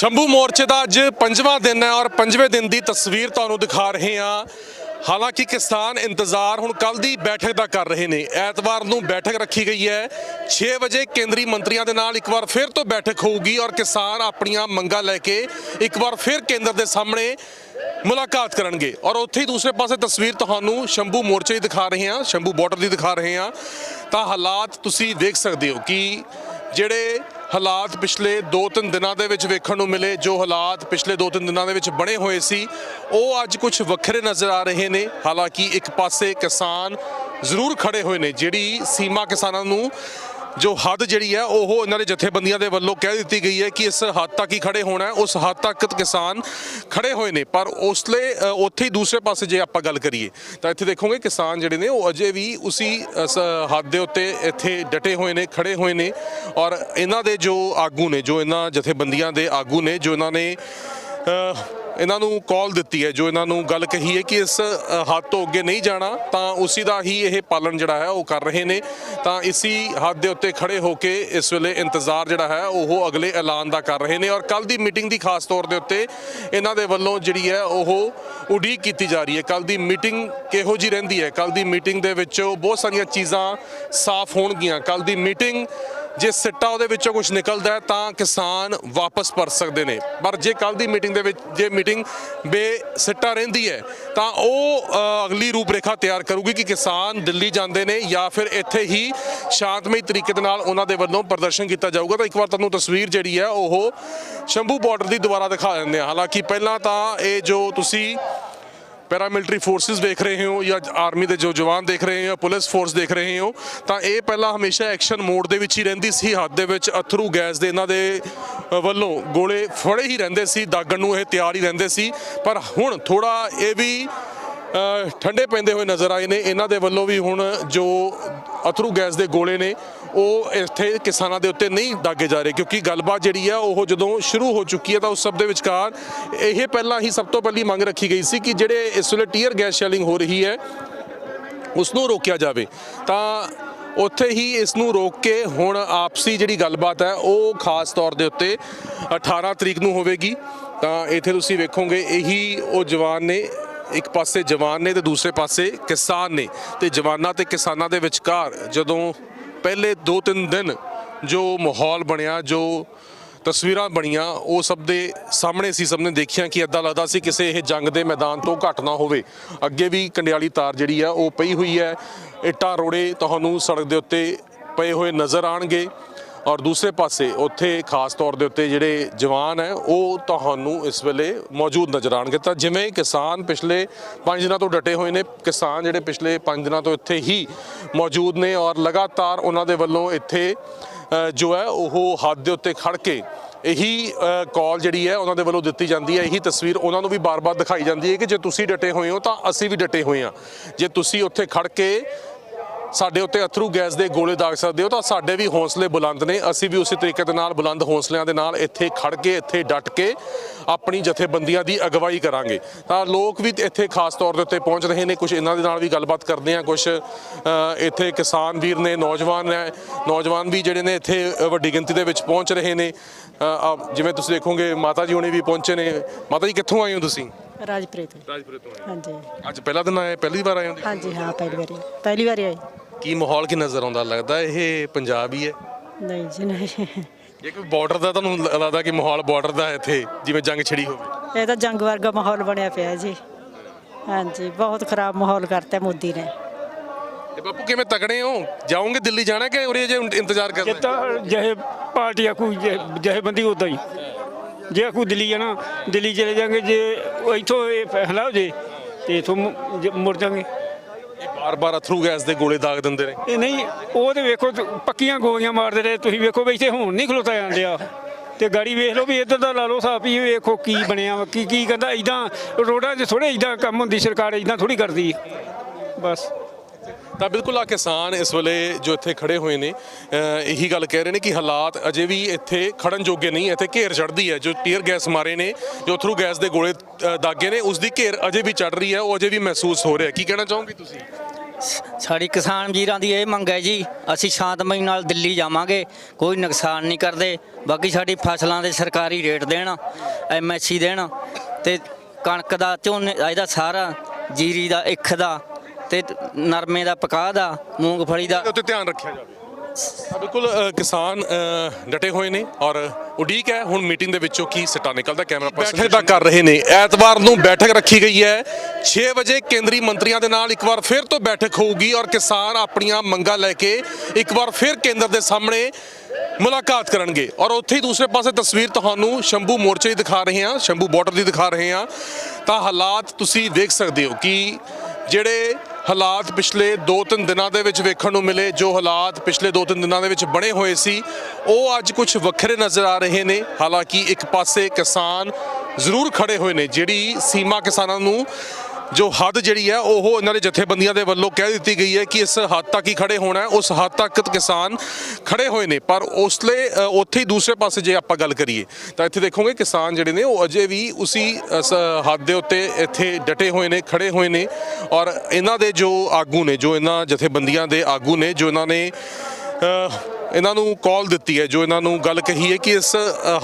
ਸ਼ੰਭੂ ਮੋਰਚੇ ਦਾ ਅੱਜ ਪੰਜਵਾਂ ਦਿਨ ਹੈ ਔਰ ਪੰਜਵੇਂ ਦਿਨ ਦੀ ਤਸਵੀਰ ਤੁਹਾਨੂੰ ਦਿਖਾ ਰਹੇ ਹਾਂ। ਹਾਲਾਂਕਿ ਕਿਸਾਨ ਇੰਤਜ਼ਾਰ ਹੁਣ ਕੱਲ ਦੀ ਬੈਠਕ ਦਾ ਕਰ ਰਹੇ ਨੇ। ਐਤਵਾਰ ਨੂੰ ਬੈਠਕ ਰੱਖੀ ਗਈ ਹੈ। 6 ਵਜੇ ਕੇਂਦਰੀ ਮੰਤਰੀਆਂ ਦੇ ਨਾਲ ਇੱਕ ਵਾਰ ਫਿਰ ਤੋਂ ਬੈਠਕ ਹੋਊਗੀ ਔਰ ਕਿਸਾਨ ਆਪਣੀਆਂ ਮੰਗਾਂ ਲੈ ਕੇ ਇੱਕ ਵਾਰ ਫਿਰ ਕੇਂਦਰ ਦੇ ਸਾਹਮਣੇ ਮੁਲਾਕਾਤ ਕਰਨਗੇ। ਔਰ ਉੱਥੇ ਹੀ ਦੂਸਰੇ ਪਾਸੇ ਤਸਵੀਰ ਤੁਹਾਨੂੰ ਸ਼ੰਭੂ ਮੋਰਚੇ ਦੀ ਦਿਖਾ ਰਹੇ ਹਾਂ, ਸ਼ੰਭੂ ਬਾਰਡਰ ਦੀ ਦਿਖਾ ਰਹੇ ਹਾਂ। ਤਾਂ ਹਾਲਾਤ ਤੁਸੀਂ ਦੇਖ ਸਕਦੇ ਹੋ ਕਿ ਜਿਹੜੇ ਹਾਲਾਤ ਪਿਛਲੇ 2-3 ਦਿਨਾਂ ਦੇ ਵਿੱਚ ਵੇਖਣ ਨੂੰ ਮਿਲੇ। ਜੋ ਹਾਲਾਤ ਪਿਛਲੇ 2-3 ਦਿਨਾਂ ਦੇ ਵਿੱਚ ਬਣੇ ਹੋਏ ਸੀ, ਉਹ ਅੱਜ ਕੁਝ ਵੱਖਰੇ ਨਜ਼ਰ ਆ ਰਹੇ ਨੇ। ਹਾਲਾਂਕਿ ਇੱਕ ਪਾਸੇ ਕਿਸਾਨ ਜ਼ਰੂਰ ਖੜੇ ਹੋਏ ਨੇ, ਜਿਹੜੀ ਸੀਮਾ ਕਿਸਾਨਾਂ ਨੂੰ ਜੋ ਹੱਦ ਜਿਹੜੀ ਹੈ ਉਹ ਇਹਨਾਂ ਦੇ ਜਥੇਬੰਦੀਆਂ ਦੇ ਵੱਲੋਂ ਕਹਿ ਦਿੱਤੀ ਗਈ ਹੈ ਕਿ ਇਸ ਹੱਦ ਤੱਕ ਹੀ ਖੜੇ ਹੋਣਾ ਹੈ। ਉਸ ਹੱਦ ਤੱਕ ਕਿਸਾਨ ਖੜੇ ਹੋਏ ਨੇ ਪਰ ਉਸਲੇ ਅ, ਉੱਥੇ ਹੀ ਦੂਸਰੇ ਪਾਸੇ ਜੇ ਆਪਾਂ ਗੱਲ ਕਰੀਏ ਤਾਂ ਇੱਥੇ ਦੇਖੋਗੇ ਕਿਸਾਨ ਜਿਹੜੇ ਨੇ ਉਹ ਅਜੇ ਵੀ ਉਸੀ ਹੱਦ ਦੇ ਉੱਤੇ ਇੱਥੇ ਡਟੇ ਹੋਏ ਨੇ ਖੜੇ ਹੋਏ ਨੇ। ਔਰ ਇਹਨਾਂ ਦੇ ਜੋ ਆਗੂ ਨੇ ਜੋ ਇਹਨਾਂ ਜਥੇਬੰਦੀਆਂ ਦੇ ਆਗੂ ਨੇ ਜੋ ਇਹਨਾਂ ਨੇ ਇਹਨਾਂ ਨੂੰ ਕਾਲ ਦਿੱਤੀ ਹੈ, ਜੋ ਇਹਨਾਂ ਨੂੰ ਗੱਲ ਕਹੀ ਹੈ ਕਿ ਇਸ ਹੱਦ ਤੋਂ ਅੱਗੇ ਨਹੀਂ ਜਾਣਾ, ਤਾਂ ਉਸੇ ਦਾ ਹੀ ਇਹ ਪਾਲਣ ਜਿਹੜਾ ਹੈ ਉਹ ਕਰ ਰਹੇ ਨੇ। ਤਾਂ ਇਸੀ ਹੱਦ ਦੇ ਉੱਤੇ ਖੜੇ ਹੋ ਕੇ ਇਸ ਵੇਲੇ ਇੰਤਜ਼ਾਰ ਜਿਹੜਾ ਹੈ, ਉਹ ਅਗਲੇ ਐਲਾਨ ਦਾ ਕਰ ਰਹੇ ਨੇ ਔਰ ਕੱਲ ਦੀ ਮੀਟਿੰਗ ਦੀ ਖਾਸ ਤੌਰ ਦੇ ਉੱਤੇ ਇਹਨਾਂ ਦੇ ਵੱਲੋਂ ਜਿਹੜੀ ਹੈ, ਉਹ ਉਡੀਕ ਕੀਤੀ ਜਾ ਰਹੀ ਹੈ। ਕੱਲ ਦੀ ਮੀਟਿੰਗ ਕਿਹੋ ਜੀ ਰਹਿੰਦੀ ਹੈ? ਕੱਲ ਦੀ ਮੀਟਿੰਗ ਦੇ ਵਿੱਚ ਬਹੁਤ ਸਾਰੀਆਂ ਚੀਜ਼ਾਂ ਸਾਫ਼ ਹੋਣਗੀਆਂ। ਕੱਲ ਦੀ ਮੀਟਿੰਗ ਜੇ ਸਿੱਟਾ ਉਹਦੇ ਵਿੱਚੋਂ ਕੁਝ ਨਿਕਲਦਾ ਹੈ, ਤਾਂ ਕਿਸਾਨ ਵਾਪਸ ਭਰ ਸਕਦੇ ਨੇ। ਪਰ ਜੇ ਕੱਲ ਦੀ ਮੀਟਿੰਗ ਦੇ ਵਿੱਚ, ਜੇ ਮੀਟਿੰਗ ਬੇ ਸਿੱਟਾ ਰਹਿੰਦੀ ਹੈ, ਤਾਂ ਉਹ ਅਗਲੀ ਰੂਪਰੇਖਾ ਤਿਆਰ ਕਰੂਗੀ ਕਿ ਕਿਸਾਨ ਦਿੱਲੀ ਜਾਂਦੇ ਨੇ ਜਾਂ ਫਿਰ ਇੱਥੇ ਹੀ ਸ਼ਾਂਤਮਈ ਤਰੀਕੇ ਦੇ ਨਾਲ ਉਹਨਾਂ ਦੇ ਵੱਲੋਂ ਪ੍ਰਦਰਸ਼ਨ ਕੀਤਾ ਜਾਊਗਾ। ਤਾਂ ਇੱਕ ਵਾਰ ਤੁਹਾਨੂੰ ਤਸਵੀਰ ਜਿਹੜੀ ਹੈ, ਉਹ ਸ਼ੰਭੂ ਬਾਰਡਰ ਦੀ ਦੁਬਾਰਾ ਦਿਖਾ ਦਿੰਦੇ ਹਾਂ। ਹਾਲਾਂਕਿ ਪਹਿਲਾਂ ਤਾਂ ਇਹ ਜੋ ਤੁਸੀਂ ਪੈਰਾਮਿਲਟਰੀ ਫੋਰਸਿਸ ਦੇਖ ਰਹੇ ਹੋ ਜਾਂ ਆਰਮੀ ਦੇ ਜੋ ਜਵਾਨ ਦੇਖ ਰਹੇ ਹੋ ਜਾਂ ਪੁਲਿਸ ਫੋਰਸ ਦੇਖ ਰਹੇ ਹੋ, ਤਾਂ ਇਹ ਪਹਿਲਾਂ ਹਮੇਸ਼ਾ ਐਕਸ਼ਨ ਮੋਡ ਦੇ ਵਿੱਚ ਹੀ ਰਹਿੰਦੀ ਸੀ, ਹੱਥ ਦੇ ਵਿੱਚ ਅਥਰੂ ਗੈਸ ਦੇ ਇਹਨਾਂ ਦੇ ਵੱਲੋਂ ਗੋਲੇ ਫੜੇ ਹੀ ਰਹਿੰਦੇ ਸੀ, ਦਾਗਣ ਨੂੰ ਇਹ ਤਿਆਰ ਹੀ ਰਹਿੰਦੇ ਸੀ। ਪਰ ਹੁਣ ਥੋੜਾ ਇਹ ਵੀ ਠੰਡੇ ਪੈਂਦੇ ਹੋਏ ਨਜ਼ਰ ਆਏ ਨੇ। ਇਹਨਾਂ ਦੇ ਵੱਲੋਂ ਵੀ ਹੁਣ ਜੋ ਅਥਰੂ ਗੈਸ ਦੇ ਗੋਲੇ ਨੇ, ਉਹ ਇੱਥੇ ਕਿਸਾਨਾਂ ਦੇ ਉੱਤੇ ਨਹੀਂ ਦਾਗੇ ਜਾ ਰਹੇ। ਕਿਉਂਕਿ ਗੱਲਬਾਤ ਜਿਹੜੀ ਆ, ਉਹ ਜਦੋਂ ਸ਼ੁਰੂ ਹੋ ਚੁੱਕੀ ਹੈ ਤਾਂ ਉਸ ਸਭ ਦੇ ਵਿਚਕਾਰ ਇਹ ਪਹਿਲਾਂ ਹੀ ਸਭ ਤੋਂ ਪਹਿਲੀ ਮੰਗ ਰੱਖੀ ਗਈ ਸੀ ਕਿ ਜਿਹੜੇ ਇਸ ਵੇਲੇ ਟੀਅਰ ਗੈਸ ਸ਼ੈਲਿੰਗ ਹੋ ਰਹੀ ਹੈ, ਉਸ ਨੂੰ ਰੋਕਿਆ ਜਾਵੇ। ਤਾਂ ਉੱਥੇ ਹੀ ਇਸ ਨੂੰ ਰੋਕ ਕੇ ਹੁਣ ਆਪਸੀ ਜਿਹੜੀ ਗੱਲਬਾਤ ਹੈ, ਉਹ ਖਾਸ ਤੌਰ ਦੇ ਉੱਤੇ 18 ਤਰੀਕ ਨੂੰ ਹੋਵੇਗੀ। ਤਾਂ ਇੱਥੇ ਤੁਸੀਂ ਵੇਖੋਗੇ, ਇਹੀ ਉਹ ਜਵਾਨ ਨੇ ਇੱਕ ਪਾਸੇ ਜਵਾਨ ਨੇ ਤੇ ਦੂਸਰੇ ਪਾਸੇ ਕਿਸਾਨ ਨੇ। ਤੇ ਜਵਾਨਾਂ ਤੇ ਕਿਸਾਨਾਂ ਦੇ ਵਿਚਕਾਰ ਜਦੋਂ ਪਹਿਲੇ 2-3 ਦਿਨ ਜੋ ਮਾਹੌਲ ਬਣਿਆ, ਜੋ ਤਸਵੀਰਾਂ ਬਣੀਆਂ, ਉਹ ਸਭ ਦੇ ਸਾਹਮਣੇ ਸੀ, ਸਭ ਨੇ ਦੇਖਿਆ ਕਿ ਇਦਾਂ ਲੱਗਦਾ ਸੀ ਕਿਸੇ ਇਹ ਜੰਗ ਦੇ ਮੈਦਾਨ ਤੋਂ ਘੱਟ ਨਾ ਹੋਵੇ। ਅੱਗੇ ਵੀ ਕੰਡਿਆਲੀ ਤਾਰ ਜਿਹੜੀ ਆ, ਉਹ ਪਈ ਹੋਈ ਹੈ। ਇੱਟਾਂ ਰੋੜੇ ਤੁਹਾਨੂੰ ਸੜਕ ਦੇ ਉੱਤੇ ਪਏ ਹੋਏ ਨਜ਼ਰ ਆਣਗੇ। ਔਰ ਦੂਸਰੇ ਪਾਸੇ ਉੱਥੇ ਖਾਸ ਤੌਰ ਦੇ ਉੱਤੇ ਜਿਹੜੇ ਜਵਾਨ ਹੈ, ਉਹ ਤੁਹਾਨੂੰ ਇਸ ਵੇਲੇ ਮੌਜੂਦ ਨਜ਼ਰ ਆਣਗੇ ਤਾਂ ਜਿਵੇਂ ਕਿਸਾਨ ਪਿਛਲੇ 5 ਦਿਨਾਂ ਤੋਂ ਡਟੇ ਹੋਏ ਨੇ, ਕਿਸਾਨ ਜਿਹੜੇ ਪਿਛਲੇ 5 ਦਿਨਾਂ ਤੋਂ ਇੱਥੇ ਹੀ ਮੌਜੂਦ ਨੇ ਔਰ ਲਗਾਤਾਰ ਉਹਨਾਂ ਦੇ ਵੱਲੋਂ ਇੱਥੇ ਜੋ ਹੈ, ਉਹ ਹੱਥ ਦੇ ਉੱਤੇ ਖੜ ਕੇ ਇਹੀ ਕਾਲ ਜਿਹੜੀ ਹੈ, ਉਹਨਾਂ ਦੇ ਵੱਲੋਂ ਦਿੱਤੀ ਜਾਂਦੀ ਹੈ। ਇਹੀ ਤਸਵੀਰ ਉਹਨਾਂ ਨੂੰ ਵੀ ਬਾਰ-ਬਾਰ ਦਿਖਾਈ ਜਾਂਦੀ ਹੈ ਕਿ ਜੇ ਤੁਸੀਂ ਡਟੇ ਹੋਏ ਹੋ ਤਾਂ ਅਸੀਂ ਵੀ ਡਟੇ ਹੋਏ ਹਾਂ। ਜੇ ਤੁਸੀਂ ਉੱਥੇ ਖੜ ਕੇ ਸਾਡੇ ਉੱਤੇ ਅਥਰੂ ਗੈਸ ਦੇ ਗੋਲੇ ਦਾਗ ਸਕਦੇ ਹੋ ਤਾਂ ਸਾਡੇ ਵੀ ਹੌਸਲੇ ਬੁਲੰਦ ਨੇ। ਅਸੀਂ ਵੀ ਉਸੇ ਤਰੀਕੇ ਦੇ ਨਾਲ ਬੁਲੰਦ ਹੌਸਲਿਆਂ ਦੇ ਨਾਲ ਇੱਥੇ ਖੜ ਕੇ ਇੱਥੇ ਡਟ ਕੇ ਆਪਣੀ ਜਥੇਬੰਦੀਆਂ ਦੀ ਅਗਵਾਈ ਕਰਾਂਗੇ। ਤਾਂ ਲੋਕ ਵੀ ਇੱਥੇ ਖਾਸ ਤੌਰ ਦੇ ਉੱਤੇ ਪਹੁੰਚ ਰਹੇ ਨੇ। ਕੁਝ ਇਹਨਾਂ ਦੇ ਨਾਲ ਵੀ ਗੱਲਬਾਤ ਕਰਦੇ ਆ ਕੁਝ ਇੱਥੇ ਕਿਸਾਨ ਵੀਰ ਨੇ ਨੌਜਵਾਨ ਨੇ ਨੌਜਵਾਨ ਵੀ ਜਿਹੜੇ ਨੇ ਇੱਥੇ ਵੱਡੀ ਗਿਣਤੀ ਦੇ ਵਿੱਚ ਪਹੁੰਚ ਰਹੇ ਨੇ। ਜਿਵੇਂ ਤੁਸੀਂ ਦੇਖੋਗੇ ਮਾਤਾ ਜੀ ਹੁਣੇ ਵੀ ਪਹੁੰਚੇ ਨੇ। ਮਾਤਾ ਜੀ ਕਿੱਥੋਂ ਆਏ ਹੋ ਤੁਸੀਂ? ਰਾਜਪ੍ਰੀਤ ਰਾਜਪੁਰੇ ਤੋਂ ਆਏ ਹਾਂਜੀ। ਅੱਜ ਪਹਿਲਾ ਦਿਨ ਆਏ ਪਹਿਲੀ ਵਾਰ ਆਏ ਹੋ ਹਾਂਜੀ ਹਾਂ ਪਹਿਲੀ ਵਾਰੀ। ਪਹਿਲੀ ਵਾਰੀ ਆਈ ਕੀ ਮਾਹੌਲ ਕੀ ਨਜ਼ਰ ਆਉਂਦਾ? ਲੱਗਦਾ ਇਹ ਪੰਜਾਬ ਹੀ? ਹੈ ਨਹੀਂ ਜੀ ਨਹੀਂ। ਜੇ ਕੋਈ ਬਾਰਡਰ ਦਾ ਤੁਹਾਨੂੰ ਲੱਗਦਾ ਕਿ ਮਾਹੌਲ ਬਾਰਡਰ ਦਾ ਹੈ ਇੱਥੇ ਜਿਵੇਂ ਜੰਗ ਛਿੜੀ ਹੋਵੇ? ਇਹ ਤਾਂ ਜੰਗ ਵਰਗਾ ਮਾਹੌਲ ਬਣਿਆ ਪਿਆ ਜੀ। ਹਾਂਜੀ ਬਹੁਤ ਖਰਾਬ ਮਾਹੌਲ ਕਰਤਾ ਮੋਦੀ ਨੇ। ਤੇ ਬਾਪੂ ਕਿਵੇਂ ਤਕੜੇ ਹੋ? ਜਾਓਗੇ ਦਿੱਲੀ ਜਾਣਾ ਕਿ ਉਰੇ ਜੇ ਇੰਤਜ਼ਾਰ ਕਰਨਾ? ਹੈ? ਜਿੱਦਾਂ ਜਿਹੇ ਪਾਰਟੀ ਆਖੂ ਜਿਹੇ ਬੰਦੀ ਉਦਾਂ ਹੀ। ਜੇ ਆਖੂ ਦਿੱਲੀ ਜਾਣਾ ਦਿੱਲੀ ਚਲੇ ਜਾਾਂਗੇ ਜੇ ਇੱਥੋਂ ਇਹ ਫੈਸਲਾ ਹੋ ਜੇ ਤੇ ਇਥੋਂ ਮੁੜ ਜਾਾਂਗੇ। ਬਾਰ-ਬਾਰ ਅਥਰੂ ਗੈਸ ਦੇ ਗੋਲੇ ਦਾਗ ਦਿੰਦੇ ਨੇ। ਇਹ ਨਹੀਂ ਉਹ ਤੇ ਵੇਖੋ ਪੱਕੀਆਂ ਗੋਲੀਆਂ ਮਾਰਦੇ ਰਹੇ ਤੁਸੀਂ ਵੇਖੋ ਵੀ ਇੱਥੇ ਹੁਣ ਨਹੀਂ ਖਲੋਤਾ ਜਾਂਦਿਆ ਤੇ ਗਾੜੀ ਵੇਖ ਲਓ ਵੀ ਇੱਧਰ ਦਾ ਲਾ ਲਓ ਸਾਪ ਹੀ ਵੇਖੋ ਕੀ ਬਣਿਆ ਵਾ, ਕੀ ਕੀ ਕਹਿੰਦਾ ਇਦਾਂ ਰੋਡਾਂ 'ਚ ਥੋੜੇ ਇਦਾਂ ਕੰਮ ਹੁੰਦੀ ਸਰਕਾਰ ਇਦਾਂ ਥੋੜੀ ਕਰਦੀ। ਬਸ। ਤਾਂ ਬਿਲਕੁਲ ਆ ਕਿਸਾਨ ਇਸ ਵੇਲੇ ਜੋ ਇੱਥੇ ਖੜੇ ਹੋਏ ਨੇ ਇਹੀ ਗੱਲ ਕਹਿ ਰਹੇ ਨੇ ਕਿ ਹਾਲਾਤ ਅਜੇ ਵੀ ਇੱਥੇ ਖੜਨ ਜੋਗੇ ਨਹੀਂ ਇੱਥੇ ਘੇਰ ਚੜਦੀ ਹੈ ਜੋ ਟੀਅਰ ਗੈਸ ਮਾਰੇ ਨੇ ਜੋ ਥਰੂ ਗੈਸ ਦੇ ਗੋਲੇ ਦਾਗੇ ਨੇ ਉਸ ਦੀ ਘੇਰ ਅਜੇ ਵੀ ਚੜ ਰਹੀ ਹੈ ਉਹ ਅਜੇ ਵੀ ਮਹਿਸੂਸ ਹੋ ਰਿਹਾ। ਕੀ ਕਹਿਣਾ ਚਾਹੋਗੇ ਤੁਸੀਂ? ਸਾਡੀ ਕਿਸਾਨ ਵੀਰਾਂ ਦੀ ਇਹ ਮੰਗ ਹੈ ਜੀ, ਅਸੀਂ ਸ਼ਾਂਤਮਈ ਨਾਲ ਦਿੱਲੀ ਜਾਵਾਂਗੇ, ਕੋਈ ਨੁਕਸਾਨ ਨਹੀਂ ਕਰਦੇ। ਬਾਕੀ ਸਾਡੀ ਫਸਲਾਂ ਦੇ ਸਰਕਾਰੀ ਰੇਟ ਦੇਣ ਐਮਐਸਸੀ ਦੇਣ ਤੇ ਕਣਕ ਦਾ, ਝੋਨੇ ਇਹਦਾ ਸਾਰਾ, ਜੀਰੀ ਦਾ, ਇੱਖ ਦਾ ਤੇ ਨਰਮੇ ਦਾ, ਪਕਾਹ ਦਾ, ਮੂੰਗਫਲੀ ਦਾ ਉੱਤੇ ਧਿਆਨ ਰੱਖਿਆ ਜਾਵੇ। ਬਿਲਕੁਲ ਕਿਸਾਨ ਡਟੇ ਹੋਏ ਨੇ ਔਰ ਉਡੀਕ ਹੈ। ਹੁਣ ਮੀਟਿੰਗ ਦੇ ਵਿੱਚੋਂ ਕੀ ਸਿੱਟਾ ਨਿਕਲਦਾ ਕੈਮਰਾ ਪਰਸਨ ਬੈਠਕ ਦਾ ਕਰ ਰਹੇ ਨੇ। ਐਤਵਾਰ ਨੂੰ ਬੈਠਕ ਰੱਖੀ ਗਈ ਹੈ। 6 ਵਜੇ ਕੇਂਦਰੀ ਮੰਤਰੀਆਂ ਦੇ ਨਾਲ ਇੱਕ ਵਾਰ ਫਿਰ ਤੋਂ ਬੈਠਕ ਹੋਊਗੀ ਔਰ ਕਿਸਾਨ ਆਪਣੀਆਂ ਮੰਗਾਂ ਲੈ ਕੇ ਇੱਕ ਵਾਰ ਫਿਰ ਕੇਂਦਰ ਦੇ ਸਾਹਮਣੇ ਮੁਲਾਕਾਤ ਕਰਨਗੇ। ਔਰ ਉੱਥੇ ਹੀ ਦੂਸਰੇ ਪਾਸੇ ਤਸਵੀਰ ਤੁਹਾਨੂੰ ਸ਼ੰਭੂ ਮੋਰਚੇ ਦੀ ਦਿਖਾ ਰਹੇ ਹਾਂ ਸ਼ੰਭੂ ਬਾਰਡਰ ਦੀ ਦਿਖਾ ਰਹੇ ਹਾਂ। ਤਾਂ ਹਾਲਾਤ ਤੁਸੀਂ ਦੇਖ ਸਕਦੇ ਹੋ ਕਿ ਜਿਹੜੇ ਹਾਲਾਤ ਪਿਛਲੇ 2-3 ਦਿਨਾਂ ਦੇ ਵਿੱਚ ਵੇਖਣ ਨੂੰ ਮਿਲੇ, ਜੋ ਹਾਲਾਤ ਪਿਛਲੇ 2-3 ਦਿਨਾਂ ਦੇ ਵਿੱਚ ਬਣੇ ਹੋਏ ਸੀ, ਉਹ ਅੱਜ ਕੁਝ ਵੱਖਰੇ ਨਜ਼ਰ ਆ ਰਹੇ ਨੇ। ਹਾਲਾਂਕਿ ਇੱਕ ਪਾਸੇ ਕਿਸਾਨ ਜ਼ਰੂਰ ਖੜੇ ਹੋਏ ਨੇ, ਜਿਹੜੀ ਸੀਮਾ ਕਿਸਾਨਾਂ ਨੂੰ ਜੋ ਹੱਦ ਜਿਹੜੀ ਹੈ ਉਹ ਇਹਨਾਂ ਦੇ ਜਥੇਬੰਦੀਆਂ ਦੇ ਵੱਲੋਂ ਕਹਿ ਦਿੱਤੀ ਗਈ ਹੈ ਕਿ ਇਸ ਹੱਦ ਤੱਕ ਹੀ ਖੜੇ ਹੋਣਾ ਹੈ। ਉਸ ਹੱਦ ਤੱਕ ਕਿਸਾਨ ਖੜੇ ਹੋਏ ਨੇ ਪਰ ਉਸਲੇ ਅ, ਉੱਥੇ ਹੀ ਦੂਸਰੇ ਪਾਸੇ ਜੇ ਆਪਾਂ ਗੱਲ ਕਰੀਏ ਤਾਂ ਇੱਥੇ ਦੇਖੋਗੇ ਕਿਸਾਨ ਜਿਹੜੇ ਨੇ ਉਹ ਅਜੇ ਵੀ ਉਸੀ ਹੱਦ ਦੇ ਉੱਤੇ ਇੱਥੇ ਡਟੇ ਹੋਏ ਨੇ ਖੜੇ ਹੋਏ ਨੇ ਔਰ ਇਹਨਾਂ ਦੇ ਜੋ ਆਗੂ ਨੇ ਜੋ ਇਹਨਾਂ ਜਥੇਬੰਦੀਆਂ ਦੇ ਆਗੂ ਨੇ ਜੋ ਇਹਨਾਂ ਨੇ ਇਹਨਾਂ ਨੂੰ ਕਾਲ ਦਿੱਤੀ ਹੈ, ਜੋ ਇਹਨਾਂ ਨੂੰ ਗੱਲ ਕਹੀ ਹੈ ਕਿ ਇਸ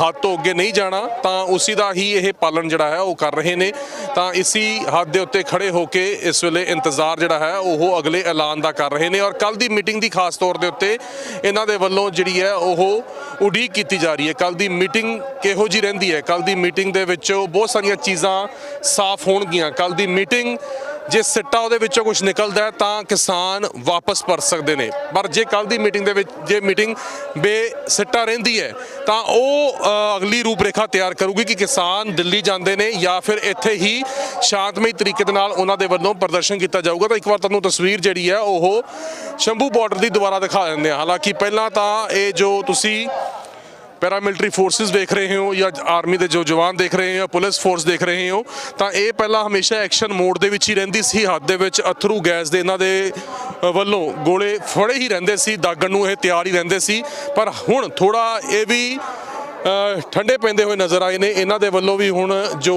ਹੱਦ ਤੋਂ ਅੱਗੇ ਨਹੀਂ ਜਾਣਾ, ਤਾਂ ਉਸੇ ਦਾ ਹੀ ਇਹ ਪਾਲਣ ਜਿਹੜਾ ਹੈ ਉਹ ਕਰ ਰਹੇ ਨੇ। ਤਾਂ ਇਸੀ ਹੱਦ ਦੇ ਉੱਤੇ ਖੜੇ ਹੋ ਕੇ ਇਸ ਵੇਲੇ ਇੰਤਜ਼ਾਰ ਜਿਹੜਾ ਹੈ, ਉਹ ਅਗਲੇ ਐਲਾਨ ਦਾ ਕਰ ਰਹੇ ਨੇ ਔਰ ਕੱਲ ਦੀ ਮੀਟਿੰਗ ਦੀ ਖਾਸ ਤੌਰ ਦੇ ਉੱਤੇ ਇਹਨਾਂ ਦੇ ਵੱਲੋਂ ਜਿਹੜੀ ਹੈ, ਉਹ ਉਡੀਕ ਕੀਤੀ ਜਾ ਰਹੀ ਹੈ। ਕੱਲ ਦੀ ਮੀਟਿੰਗ ਕਿਹੋ ਜੀ ਰਹਿੰਦੀ ਹੈ? ਕੱਲ ਦੀ ਮੀਟਿੰਗ ਦੇ ਵਿੱਚ ਬਹੁਤ ਸਾਰੀਆਂ ਚੀਜ਼ਾਂ ਸਾਫ਼ ਹੋਣਗੀਆਂ। ਕੱਲ ਦੀ ਮੀਟਿੰਗ ਜੇ ਸਿੱਟਾ ਉਹਦੇ ਵਿੱਚੋਂ ਕੁਝ ਨਿਕਲਦਾ ਤਾਂ ਕਿਸਾਨ ਵਾਪਸ ਭਰ ਸਕਦੇ ਨੇ। ਪਰ ਜੇ ਕੱਲ ਦੀ ਮੀਟਿੰਗ ਦੇ ਵਿੱਚ, ਜੇ ਮੀਟਿੰਗ ਬੇ ਸਿੱਟਾ ਰਹਿੰਦੀ ਹੈ, ਤਾਂ ਉਹ ਅਗਲੀ ਰੂਪਰੇਖਾ ਤਿਆਰ ਕਰੂਗੀ ਕਿ ਕਿਸਾਨ ਦਿੱਲੀ ਜਾਂਦੇ ਨੇ ਜਾਂ ਫਿਰ ਇੱਥੇ ਹੀ ਸ਼ਾਂਤਮਈ ਤਰੀਕੇ ਦੇ ਨਾਲ ਉਹਨਾਂ ਦੇ ਵੱਲੋਂ ਪ੍ਰਦਰਸ਼ਨ ਕੀਤਾ ਜਾਊਗਾ। ਤਾਂ ਇੱਕ ਵਾਰ ਤੁਹਾਨੂੰ ਤਸਵੀਰ ਜਿਹੜੀ ਹੈ, ਉਹ ਸ਼ੰਭੂ ਬਾਰਡਰ ਦੀ ਦੁਬਾਰਾ ਦਿਖਾ ਦਿੰਦੇ ਆ ਹਾਲਾਂਕਿ ਪਹਿਲਾਂ ਤਾਂ ਇਹ ਜੋ ਤੁਸੀਂ ਪੈਰਾਮਿਲਟਰੀ ਫੋਰਸਿਸ ਦੇਖ ਰਹੇ ਹੋ ਜਾਂ ਆਰਮੀ ਦੇ ਜੋ ਜਵਾਨ ਦੇਖ ਰਹੇ ਹੋ ਪੁਲਿਸ ਫੋਰਸ ਦੇਖ ਰਹੇ ਹੋ, ਤਾਂ ਇਹ ਪਹਿਲਾਂ ਹਮੇਸ਼ਾ ਐਕਸ਼ਨ ਮੋਡ ਦੇ ਵਿੱਚ ਹੀ ਰਹਿੰਦੀ ਸੀ, ਹੱਥ ਦੇ ਵਿੱਚ ਅਥਰੂ ਗੈਸ ਦੇ ਇਹਨਾਂ ਦੇ ਵੱਲੋਂ ਗੋਲੇ ਫੜੇ ਹੀ ਰਹਿੰਦੇ ਸੀ, ਦਾਗਣ ਨੂੰ ਇਹ ਤਿਆਰ ਹੀ ਰਹਿੰਦੇ ਸੀ, ਪਰ ਹੁਣ ਥੋੜਾ ਇਹ ਵੀ ਠੰਡੇ ਪੈਂਦੇ ਹੋਏ ਨਜ਼ਰ ਆਏ ਨੇ। ਇਹਨਾਂ ਦੇ ਵੱਲੋਂ ਵੀ ਹੁਣ ਜੋ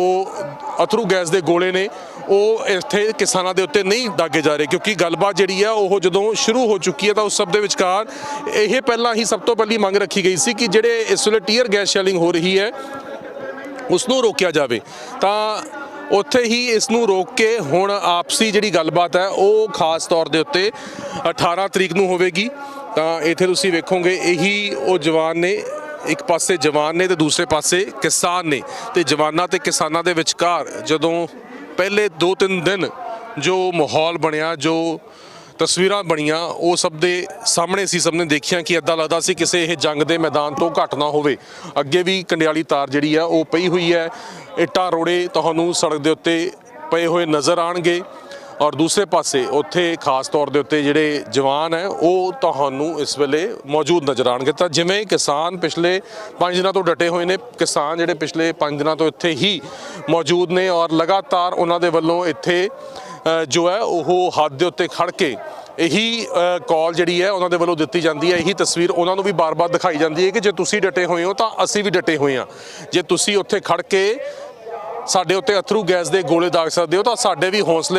ਅਥਰੂ ਗੈਸ ਦੇ ਗੋਲੇ ਨੇ, ਉਹ ਇੱਥੇ ਕਿਸਾਨਾਂ ਦੇ ਉੱਤੇ ਨਹੀਂ ਦਾਗੇ ਜਾ ਰਹੇ। ਕਿਉਂਕਿ ਗੱਲਬਾਤ ਜਿਹੜੀ ਆ, ਉਹ ਜਦੋਂ ਸ਼ੁਰੂ ਹੋ ਚੁੱਕੀ ਹੈ ਤਾਂ ਉਸ ਸਭ ਦੇ ਵਿਚਕਾਰ ਇਹ ਪਹਿਲਾਂ ਹੀ ਸਭ ਤੋਂ ਪਹਿਲੀ ਮੰਗ ਰੱਖੀ ਗਈ ਸੀ ਕਿ ਜਿਹੜੇ ਇਸ ਵੇਲੇ ਟੀਅਰ ਗੈਸ ਸ਼ੈਲਿੰਗ ਹੋ ਰਹੀ ਹੈ, ਉਸ ਨੂੰ ਰੋਕਿਆ ਜਾਵੇ। ਤਾਂ ਉੱਥੇ ਹੀ ਇਸ ਨੂੰ ਰੋਕ ਕੇ ਹੁਣ ਆਪਸੀ ਜਿਹੜੀ ਗੱਲਬਾਤ ਹੈ, ਉਹ ਖਾਸ ਤੌਰ ਦੇ ਉੱਤੇ 18 ਤਰੀਕ ਨੂੰ ਹੋਵੇਗੀ। ਤਾਂ ਇੱਥੇ ਤੁਸੀਂ ਵੇਖੋਗੇ, ਇਹੀ ਉਹ ਜਵਾਨ ਨੇ ਇੱਕ ਪਾਸੇ ਜਵਾਨ ਨੇ ਤੇ ਦੂਸਰੇ ਪਾਸੇ ਕਿਸਾਨ ਨੇ ਤੇ ਜਵਾਨਾਂ ਤੇ ਕਿਸਾਨਾਂ ਦੇ ਵਿਚਕਾਰ ਜਦੋਂ ਪਹਿਲੇ 2-3 ਦਿਨ ਜੋ ਮਾਹੌਲ ਬਣਿਆ, ਜੋ ਤਸਵੀਰਾਂ ਬਣੀਆਂ, ਉਹ ਸਭ ਦੇ ਸਾਹਮਣੇ ਸੀ, ਸਭ ਨੇ ਦੇਖਿਆ ਕਿ ਅੱਦਾ ਲੱਗਦਾ ਸੀ ਕਿਸੇ ਇਹ ਜੰਗ ਦੇ ਮੈਦਾਨ ਤੋਂ ਘੱਟ ਨਾ ਹੋਵੇ। ਅੱਗੇ ਵੀ ਕੰਡਿਆਲੀ ਤਾਰ ਜਿਹੜੀ ਆ, ਉਹ ਪਈ ਹੋਈ ਹੈ। ਇੱਟਾਂ ਰੋੜੇ ਤੁਹਾਨੂੰ ਸੜਕ ਦੇ ਉੱਤੇ ਪਏ ਹੋਏ ਨਜ਼ਰ ਆਣਗੇ। ਔਰ ਦੂਸਰੇ ਪਾਸੇ ਉੱਥੇ ਖਾਸ ਤੌਰ ਦੇ ਉੱਤੇ ਜਿਹੜੇ ਜਵਾਨ ਹੈ, ਉਹ ਤੁਹਾਨੂੰ ਇਸ ਵੇਲੇ ਮੌਜੂਦ ਨਜ਼ਰ ਆਣਗੇ ਤਾਂ ਜਿਵੇਂ ਕਿਸਾਨ ਪਿਛਲੇ 5 ਦਿਨਾਂ ਤੋਂ ਡਟੇ ਹੋਏ ਨੇ, ਕਿਸਾਨ ਜਿਹੜੇ ਪਿਛਲੇ 5 ਦਿਨਾਂ ਤੋਂ ਇੱਥੇ ਹੀ ਮੌਜੂਦ ਨੇ ਔਰ ਲਗਾਤਾਰ ਉਹਨਾਂ ਦੇ ਵੱਲੋਂ ਇੱਥੇ ਜੋ ਹੈ, ਉਹ ਹੱਥ ਦੇ ਉੱਤੇ ਖੜ ਕੇ ਇਹੀ ਕਾਲ ਜਿਹੜੀ ਹੈ, ਉਹਨਾਂ ਦੇ ਵੱਲੋਂ ਦਿੱਤੀ ਜਾਂਦੀ ਹੈ। ਇਹੀ ਤਸਵੀਰ ਉਹਨਾਂ ਨੂੰ ਵੀ ਬਾਰ-ਬਾਰ ਦਿਖਾਈ ਜਾਂਦੀ ਹੈ ਕਿ ਜੇ ਤੁਸੀਂ ਡਟੇ ਹੋਏ ਹੋ, ਤਾਂ ਅਸੀਂ ਵੀ ਡਟੇ ਹੋਏ ਹਾਂ। ਜੇ ਤੁਸੀਂ ਉੱਥੇ ਖੜ ਕੇ ਸਾਡੇ ਉੱਤੇ ਅਥਰੂ ਗੈਸ ਦੇ ਗੋਲੇ ਦਾਗ ਸਕਦੇ ਹੋ, ਤਾਂ ਸਾਡੇ ਵੀ ਹੌਸਲੇ